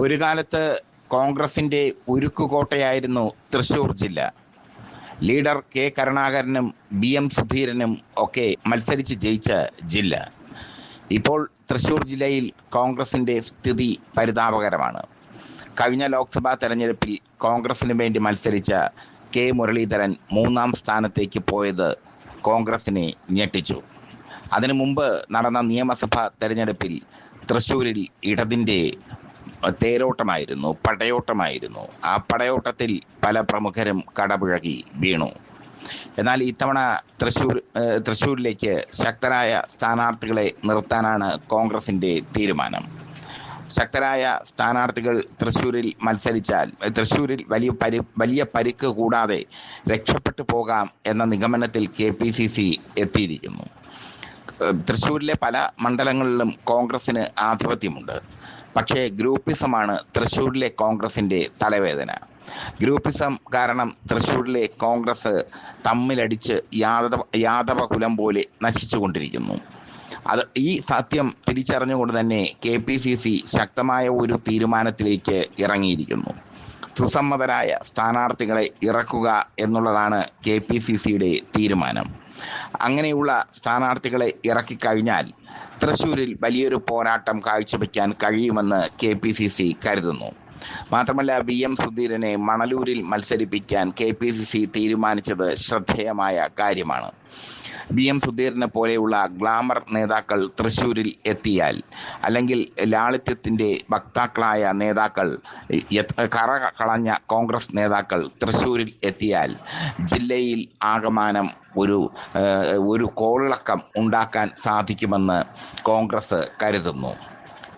ഒരു കാലത്ത് കോൺഗ്രസിന്റെ ഉരുക്കുകോട്ടയായിരുന്നു തൃശൂർ ജില്ല. ലീഡർ കെ കരുണാകരനും ബി എം സുധീരനും ഒക്കെ മത്സരിച്ച് ജയിച്ച ജില്ല. ഇപ്പോൾ തൃശൂർ ജില്ലയിൽ കോൺഗ്രസിന്റെ സ്ഥിതി പരിതാപകരമാണ്. കഴിഞ്ഞ ലോക്സഭാ തെരഞ്ഞെടുപ്പിൽ കോൺഗ്രസിന് വേണ്ടി മത്സരിച്ച കെ മുരളീധരൻ മൂന്നാം സ്ഥാനത്തേക്ക് പോയത് കോൺഗ്രസിനെ ഞെട്ടിച്ചു. അതിനു മുമ്പ് നടന്ന നിയമസഭാ തെരഞ്ഞെടുപ്പിൽ തൃശൂരിൽ ഇടതിന്റെ തേരോട്ടമായിരുന്നു പടയോട്ടമായിരുന്നു. ആ പടയോട്ടത്തിൽ പല പ്രമുഖരും കടപുഴകി വീണു. എന്നാൽ ഇത്തവണ തൃശൂർ തൃശ്ശൂരിലേക്ക് ശക്തരായ സ്ഥാനാർത്ഥികളെ നിർത്താനാണ് കോൺഗ്രസിന്റെ തീരുമാനം. ശക്തരായ സ്ഥാനാർത്ഥികൾ തൃശ്ശൂരിൽ മത്സരിച്ചാൽ തൃശ്ശൂരിൽ വലിയ പരി വലിയ പരിക്ക് കൂടാതെ രക്ഷപ്പെട്ടു പോകാം എന്ന നിഗമനത്തിൽ കെ പി സി സി എത്തിയിരിക്കുന്നു. തൃശ്ശൂരിലെ പല മണ്ഡലങ്ങളിലും കോൺഗ്രസിന് ആധിപത്യമുണ്ട്. പക്ഷേ ഗ്രൂപ്പിസമാണ് തൃശ്ശൂരിലെ കോൺഗ്രസിന്റെ തലവേദന. ഗ്രൂപ്പിസം കാരണം തൃശ്ശൂരിലെ കോൺഗ്രസ് തമ്മിലടിച്ച് യാദവ യാദവ കുലം പോലെ നശിച്ചുകൊണ്ടിരിക്കുന്നു. അത് ഈ സത്യം തിരിച്ചറിഞ്ഞുകൊണ്ട് തന്നെ കെ പി സി സി ശക്തമായ ഒരു തീരുമാനത്തിലേക്ക് ഇറങ്ങിയിരിക്കുന്നു. സുസമ്മതരായ സ്ഥാനാർത്ഥികളെ ഇറക്കുക എന്നുള്ളതാണ് കെ പി സി സിയുടെ തീരുമാനം. അങ്ങനെയുള്ള സ്ഥാനാർത്ഥികളെ ഇറക്കിക്കഴിഞ്ഞാൽ തൃശ്ശൂരിൽ വലിയൊരു പോരാട്ടം കാഴ്ചവെക്കാൻ കഴിയുമെന്ന് കെ പി സി സി കരുതുന്നു. മാത്രമല്ല വി എം സുധീരനെ മണലൂരിൽ മത്സരിപ്പിക്കാൻ കെ പി സി സി തീരുമാനിച്ചത് ശ്രദ്ധേയമായ കാര്യമാണ്. ബി എം സുധീറിനെ പോലെയുള്ള ഗ്ലാമർ നേതാക്കൾ തൃശ്ശൂരിൽ എത്തിയാൽ അല്ലെങ്കിൽ ലാളിത്യത്തിന്റെ വക്താക്കളായ നേതാക്കൾ കറ കളഞ്ഞ കോൺഗ്രസ് നേതാക്കൾ തൃശ്ശൂരിൽ എത്തിയാൽ ജില്ലയിൽ ആകമാനം ഒരു ഒരു കോളിളക്കം ഉണ്ടാക്കാൻ സാധിക്കുമെന്ന് കോൺഗ്രസ് കരുതുന്നു.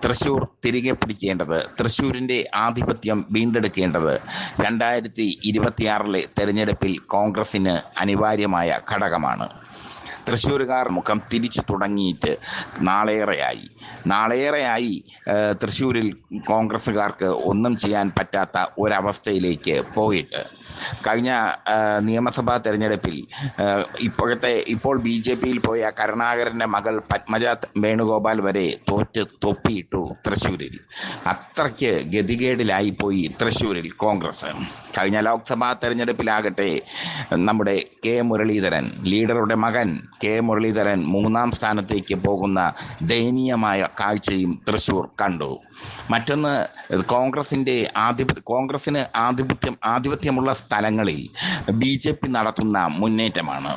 തൃശ്ശൂർ തിരികെ പിടിക്കേണ്ടത് തൃശ്ശൂരിന്റെ ആധിപത്യം വീണ്ടെടുക്കേണ്ടത് രണ്ടായിരത്തി ഇരുപത്തിയാറിലെ തെരഞ്ഞെടുപ്പിൽ കോൺഗ്രസിന് അനിവാര്യമായ ഘടകമാണ്. തൃശ്ശൂരുകാർ മുഖം തിരിച്ചു തുടങ്ങിയിട്ട് നാളേറെയായി. നാളേറെയായി തൃശ്ശൂരിൽ കോൺഗ്രസ്സുകാർക്ക് ഒന്നും ചെയ്യാൻ പറ്റാത്ത ഒരവസ്ഥയിലേക്ക് പോയിട്ട് കഴിഞ്ഞ നിയമസഭാ തെരഞ്ഞെടുപ്പിൽ ഇപ്പോഴത്തെ ഇപ്പോൾ ബി ജെ പിയിൽ പോയ കരുണാകരന്റെ മകൾ പത്മജ വേണുഗോപാൽ വരെ തോറ്റ് തൊപ്പിയിട്ടു തൃശ്ശൂരിൽ. അത്രയ്ക്ക് ഗതികേടിലായി പോയി തൃശ്ശൂരിൽ കോൺഗ്രസ്. കഴിഞ്ഞ ലോക്സഭാ തെരഞ്ഞെടുപ്പിലാകട്ടെ നമ്മുടെ കെ മുരളീധരൻ ലീഡറുടെ മകൻ കെ മുരളീധരൻ മൂന്നാം സ്ഥാനത്തേക്ക് പോകുന്ന ദയനീയമായ കാഴ്ചയും തൃശ്ശൂർ കണ്ടു. മറ്റൊന്ന് കോൺഗ്രസിന്റെ ആധിപത്യ കോൺഗ്രസിന് ആധിപത്യം ആധിപത്യമുള്ള സ്ഥലങ്ങളിൽ ബി ജെ പി നടത്തുന്ന മുന്നേറ്റമാണ്.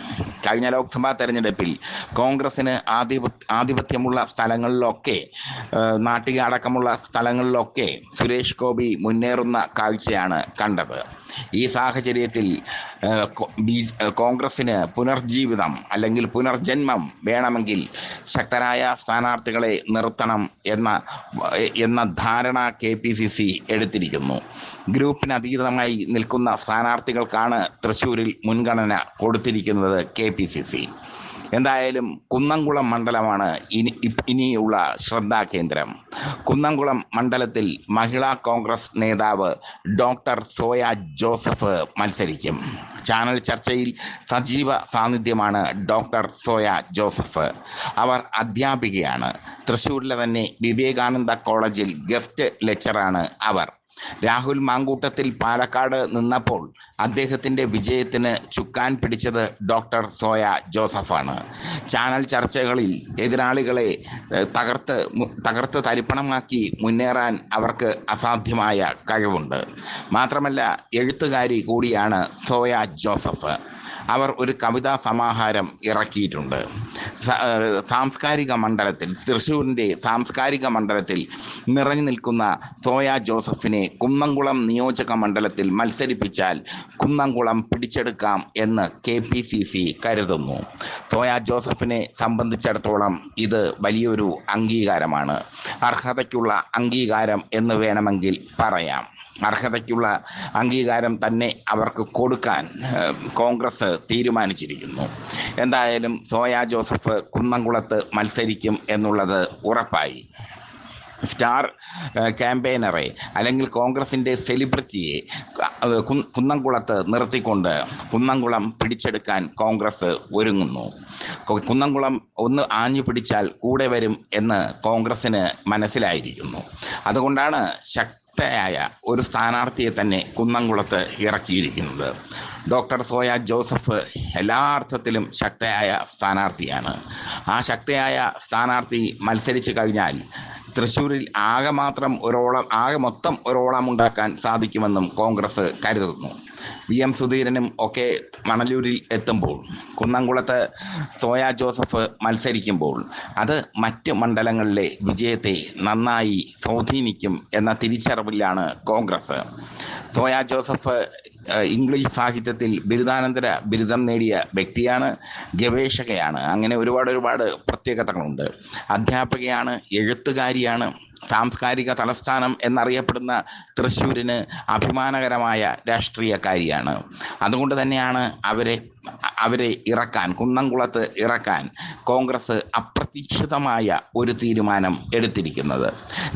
കഴിഞ്ഞ ലോക്സഭാ തെരഞ്ഞെടുപ്പിൽ കോൺഗ്രസിന് ആധിപ ആധിപത്യമുള്ള സ്ഥലങ്ങളിലൊക്കെ നാട്ടിക അടക്കമുള്ള സ്ഥലങ്ങളിലൊക്കെ സുരേഷ് ഗോപി മുന്നേറുന്ന കാഴ്ചയാണ് കണ്ടത്. ഈ സാഹചര്യത്തിൽ കോൺഗ്രസ്സിന് പുനർജീവിതം അല്ലെങ്കിൽ പുനർജന്മം വേണമെങ്കിൽ ശക്തരായ സ്ഥാനാർത്ഥികളെ നിർത്തണം എന്ന എന്ന ധാരണ കെ പി സി സി എടുത്തിരിക്കുന്നു. ഗ്രൂപ്പിന് അതീതമായി നിൽക്കുന്ന സ്ഥാനാർത്ഥികൾക്കാണ് തൃശ്ശൂരിൽ മുൻഗണന കൊടുത്തിരിക്കുന്നത് കെ പി സി സി. എന്തായാലും കുന്നംകുളം മണ്ഡലമാണ് ഇനി ഇനിയുള്ള ശ്രദ്ധാകേന്ദ്രം കുന്നംകുളം മണ്ഡലത്തിൽ മഹിളാ കോൺഗ്രസ് നേതാവ് ഡോക്ടർ സോയ ജോസഫ് മത്സരിക്കും. ചാനൽ ചർച്ചയിൽ സജീവ സാന്നിധ്യമാണ് ഡോക്ടർ സോയ ജോസഫ്. അവർ അധ്യാപികയാണ്. തൃശ്ശൂരിലെ തന്നെ വിവേകാനന്ദ കോളേജിൽ ഗസ്റ്റ് ലെക്ചറാണ് അവർ. രാഹുൽ മാങ്കൂട്ടത്തിൽ പാലക്കാട് നിന്നപ്പോൾ അദ്ദേഹത്തിന്റെ വിജയത്തിന് ചുക്കാൻ പിടിച്ചത് ഡോക്ടർ സോയ ജോസഫാണ്. ചാനൽ ചർച്ചകളിൽ എതിരാളികളെ തകർത്ത് തകർത്ത് തരിപ്പണമാക്കി മുന്നേറാൻ അവർക്ക് അസാധ്യമായ കഴിവുണ്ട്. മാത്രമല്ല എഴുത്തുകാരി കൂടിയാണ് സോയ ജോസഫ്. അവർ ഒരു കവിതാ സമാഹാരം ഇറക്കിയിട്ടുണ്ട്. സാംസ്കാരിക മണ്ഡലത്തിൽ തൃശ്ശൂരിന്റെ സാംസ്കാരിക മണ്ഡലത്തിൽ നിറഞ്ഞു നിൽക്കുന്ന സോയ ജോസഫിനെ കുന്നംകുളം നിയോജക മണ്ഡലത്തിൽ മത്സരിപ്പിച്ചാൽ കുന്നംകുളം പിടിച്ചെടുക്കാം എന്ന് കെ പി സി സി കരുതുന്നു. സോയ ജോസഫിനെ സംബന്ധിച്ചിടത്തോളം ഇത് വലിയൊരു അംഗീകാരമാണ്. അർഹതയ്ക്കുള്ള അംഗീകാരം എന്ന് വേണമെങ്കിൽ പറയാം. അർഹതയ്ക്കുള്ള അംഗീകാരം തന്നെ അവർക്ക് കൊടുക്കാൻ കോൺഗ്രസ് തീരുമാനിച്ചിരിക്കുന്നു. എന്തായാലും സോയാ ജോസഫ് കുന്നംകുളത്ത് മത്സരിക്കും എന്നുള്ളത് ഉറപ്പായി. സ്റ്റാർ ക്യാമ്പയിനറെ അല്ലെങ്കിൽ കോൺഗ്രസിന്റെ സെലിബ്രിറ്റിയെ കുന്നംകുളത്ത് നിർത്തിക്കൊണ്ട് കുന്നംകുളം പിടിച്ചെടുക്കാൻ കോൺഗ്രസ് ഒരുങ്ങുന്നു. കുന്നംകുളം ഒന്ന് ആഞ്ഞു പിടിച്ചാൽ കൂടെ വരും എന്ന് കോൺഗ്രസ്സിന് മനസ്സിലായിരിക്കുന്നു. അതുകൊണ്ടാണ് ശക് ശക്തയായ ഒരു സ്ഥാനാർത്ഥിയെ തന്നെ കുന്നംകുളത്ത് ഇറക്കിയിരിക്കുന്നത്. ഡോക്ടർ സോയ ജോസഫ് എല്ലാ അർത്ഥത്തിലും ശക്തയായ സ്ഥാനാർത്ഥിയാണ്. ആ ശക്തയായ സ്ഥാനാർത്ഥി മത്സരിച്ചു കഴിഞ്ഞാൽ തൃശ്ശൂരിൽ ആകെ മാത്രം ഒരോളം ആകെ മൊത്തം ഒരോളം ഉണ്ടാക്കാൻ സാധിക്കുമെന്നും കോൺഗ്രസ് കരുതുന്നു. വി എം സുധീരനും ഒക്കെ മണലൂരിൽ എത്തുമ്പോൾ കുന്നംകുളത്ത് സോയ ജോസഫ് മത്സരിക്കുമ്പോൾ അത് മറ്റ് മണ്ഡലങ്ങളിലെ വിജയത്തെ നന്നായി സ്വാധീനിക്കും എന്ന തിരിച്ചറിവിലാണ് കോൺഗ്രസ്. സോയ ജോസഫ് ഇംഗ്ലീഷ് സാഹിത്യത്തിൽ ബിരുദാനന്തര ബിരുദം നേടിയ വ്യക്തിയാണ് ഗവേഷകയാണ്. അങ്ങനെ ഒരുപാട് ഒരുപാട് പ്രത്യേകതകളുണ്ട്. അധ്യാപകയാണ് എഴുത്തുകാരിയാണ് സാംസ്കാരിക തലസ്ഥാനം എന്നറിയപ്പെടുന്ന തൃശ്ശൂരിന് അഭിമാനകരമായ രാഷ്ട്രീയക്കാരിയാണ് അതുകൊണ്ട് തന്നെയാണ് അവരെ അവരെ ഇറക്കാൻ കുന്നംകുളത്ത് ഇറക്കാൻ കോൺഗ്രസ് അപ്രതീക്ഷിതമായ ഒരു തീരുമാനം എടുത്തിരിക്കുന്നത്.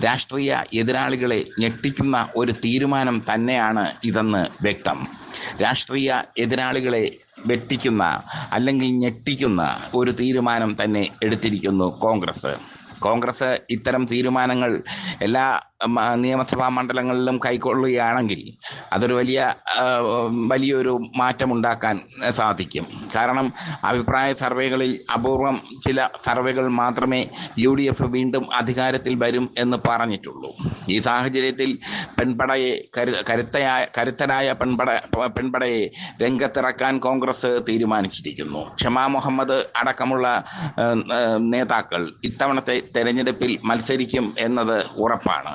രാഷ്ട്രീയ എതിരാളികളെ ഞെട്ടിക്കുന്ന ഒരു തീരുമാനം തന്നെയാണ് ഇതെന്ന് വ്യക്തം. രാഷ്ട്രീയ എതിരാളികളെ വെട്ടിക്കുന്ന അല്ലെങ്കിൽ ഞെട്ടിക്കുന്ന ഒരു തീരുമാനം തന്നെ എടുത്തിരിക്കുന്നു കോൺഗ്രസ്. കോൺഗ്രസ് ഇത്തരം തീരുമാനങ്ങൾ എല്ലാ നിയമസഭാ മണ്ഡലങ്ങളിലും കൈക്കൊള്ളുകയാണെങ്കിൽ അതൊരു വലിയ വലിയൊരു മാറ്റമുണ്ടാക്കാൻ സാധിക്കും. കാരണം അഭിപ്രായ സർവേകളിൽ അപൂർവം ചില സർവേകൾ മാത്രമേ യു ഡി എഫ് വീണ്ടും അധികാരത്തിൽ വരും എന്ന് പറഞ്ഞിട്ടുള്ളൂ. ഈ സാഹചര്യത്തിൽ പെൺപടയെ കരു കരുത്തയായ കരുത്തരായ പെൺപട പെൺപടയെ രംഗത്തിറക്കാൻ കോൺഗ്രസ് തീരുമാനിച്ചിരിക്കുന്നു. ഷമാ മുഹമ്മദ് അടക്കമുള്ള നേതാക്കൾ ഇത്തവണത്തെ തെരഞ്ഞെടുപ്പിൽ മത്സരിക്കും എന്നത് ഉറപ്പാണ്.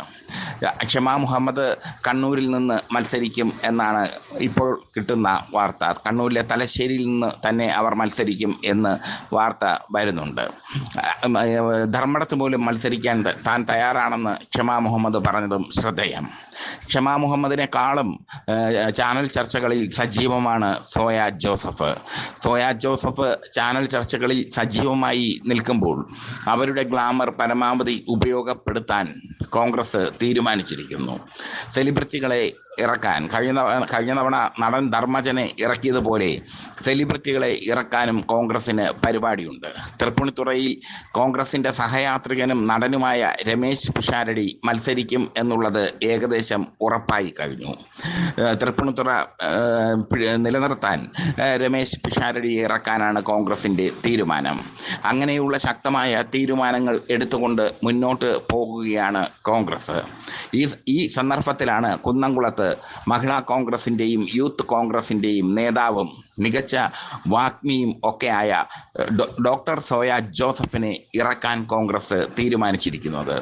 ക്ഷമാ മുഹമ്മദ് കണ്ണൂരിൽ നിന്ന് മത്സരിക്കും എന്നാണ് ഇപ്പോൾ കിട്ടുന്ന വാർത്ത. കണ്ണൂരിലെ തലശ്ശേരിയിൽ നിന്ന് തന്നെ അവർ മത്സരിക്കും എന്ന് വാർത്ത വരുന്നുണ്ട്. ധർമ്മടത്ത് പോലും മത്സരിക്കാൻ താൻ തയ്യാറാണെന്ന് ക്ഷമാ മുഹമ്മദ് പറഞ്ഞതും ശ്രദ്ധേയം. ക്ഷമാ മുഹമ്മദിനെക്കാളും ചാനൽ ചർച്ചകളിൽ സജീവമാണ് സോയ ജോസഫ്. സോയ ജോസഫ് ചാനൽ ചർച്ചകളിൽ സജീവമായി നിൽക്കുമ്പോൾ അവരുടെ ഗ്ലാമർ പരമാവധി ഉപയോഗപ്പെടുത്താൻ കോൺഗ്രസ് തീരുമാനിച്ചിരിക്കുന്നു. സെലിബ്രിറ്റികളെ ഇറക്കാൻ. കഴിഞ്ഞ കഴിഞ്ഞ തവണ നടൻ ധർമ്മജനെ ഇറക്കിയതുപോലെ സെലിബ്രിറ്റികളെ ഇറക്കാനും കോൺഗ്രസിന് പരിപാടിയുണ്ട്. തൃപ്പൂണിത്തുറയിൽ കോൺഗ്രസിന്റെ സഹയാത്രികനും നടനുമായ രമേശ് പിഷാരടി മത്സരിക്കും എന്നുള്ളത് ഏകദേശം ഉറപ്പായി കഴിഞ്ഞു. തൃപ്പൂണിത്തുറ നിലനിർത്താൻ രമേശ് പിഷാരടിയെ ഇറക്കാനാണ് കോൺഗ്രസിന്റെ തീരുമാനം. അങ്ങനെയുള്ള ശക്തമായ തീരുമാനങ്ങൾ എടുത്തുകൊണ്ട് മുന്നോട്ട് പോകുകയാണ് കോൺഗ്രസ്. ഈ ഈ സന്ദർഭത്തിലാണ് കുന്നംകുളത്ത് മഹിളാ കോൺഗ്രസിന്റെയും യൂത്ത് കോൺഗ്രസിന്റെയും നേതാവും മികച്ച വാഗ്മിയും ഒക്കെയായ ഡോക്ടർ സോയ ജോസഫിനെ ഇറക്കാൻ കോൺഗ്രസ് തീരുമാനിച്ചിരിക്കുന്നത്.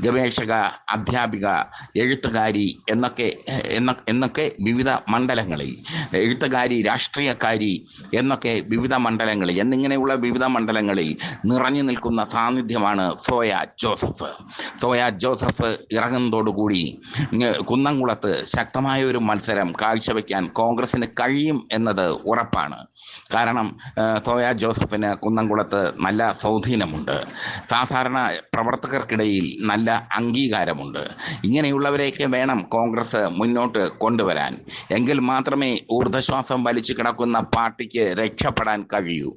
ഗവേഷക അധ്യാപിക എഴുത്തുകാരി എന്നൊക്കെ എന്ന എന്നൊക്കെ വിവിധ മണ്ഡലങ്ങളിൽ എഴുത്തുകാരി രാഷ്ട്രീയക്കാരി എന്നൊക്കെ വിവിധ മണ്ഡലങ്ങളിൽ എന്നിങ്ങനെയുള്ള വിവിധ മണ്ഡലങ്ങളിൽ നിറഞ്ഞു നിൽക്കുന്ന സാന്നിധ്യമാണ് സോയ ജോസഫ്. സോയ ജോസഫ് ഇറങ്ങുന്നതോടുകൂടി കുന്നംകുളത്ത് ശക്തമായ ഒരു മത്സരം കാഴ്ചവെക്കാൻ കോൺഗ്രസിന് കഴിയും എന്നത് ഉറപ്പാണ്. കാരണം തോയ ജോസഫിന് കുന്നംകുളത്ത് നല്ല സ്വാധീനമുണ്ട്. സാധാരണ പ്രവർത്തകർക്കിടയിൽ നല്ല അംഗീകാരമുണ്ട്. ഇങ്ങനെയുള്ളവരെയൊക്കെ വേണം കോൺഗ്രസ് മുന്നോട്ട് കൊണ്ടുവരാൻ. എങ്കിൽ മാത്രമേ ഊർദ്ധശ്വാസം വലിച്ചു കിടക്കുന്ന പാർട്ടിക്ക് രക്ഷപ്പെടാൻ കഴിയൂ.